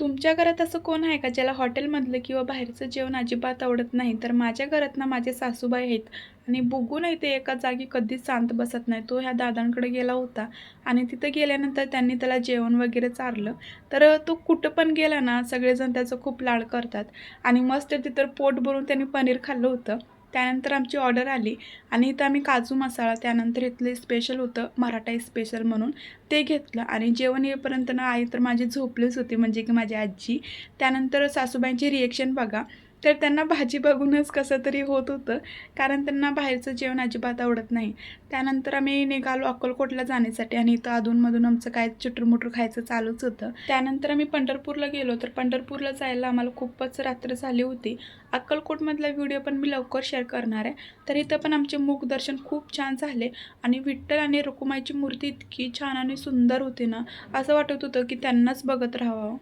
तुमच्या घरात असं कोण आहे का ज्याला हॉटेलमधलं किंवा बाहेरचं जेवण अजिबात आवडत नाही? तर माझ्या घरात ना माझे सासूबाई आहेत आणि बघूनही ते एका जागी कधीच शांत बसत नाही. तो ह्या दादांकडे गेला होता आणि तिथं गेल्यानंतर त्यांनी त्याला जेवण वगैरे चारलं. तर तो कुठं पण गेला ना सगळेजण त्याचं खूप लाड करतात आणि मस्त तिथं पोट भरून त्यांनी पनीर खाल्लं होतं. त्यानंतर आमची ऑर्डर आली आणि इथं आम्ही काजू मसाला त्यानंतर इथले स्पेशल होतं मराठाई स्पेशल म्हणून ते घेतलं. आणि जेवण येईपर्यंत ना आई तर माझी झोपलीच होती म्हणजे की माझी आजी. त्यानंतर सासूबाईंची रिएक्शन बघा. तर त्यांना भाजी बघूनच कसं तरी होत होतं. कारण त्यांना बाहेरचं जेवण अजिबात आवडत नाही. त्यानंतर आम्ही निघालो अक्कलकोटला जाण्यासाठी आणि इथं अधूनमधून आमचं काय चुटूरमुटूर खायचं चालूच होतं. त्यानंतर आम्ही पंढरपूरला गेलो. तर पंढरपूरला जायला आम्हाला खूपच रात्र झाली होती. अक्कलकोटमधला व्हिडिओ पण मी लवकर शेअर करणार आहे. तर इथं पण आमचे मूक दर्शन खूप छान झाले. आणि विठ्ठल आणि रुकुमाईची मूर्ती इतकी छान आणि सुंदर होती ना असं वाटत होतं की त्यांनाच बघत राहावं.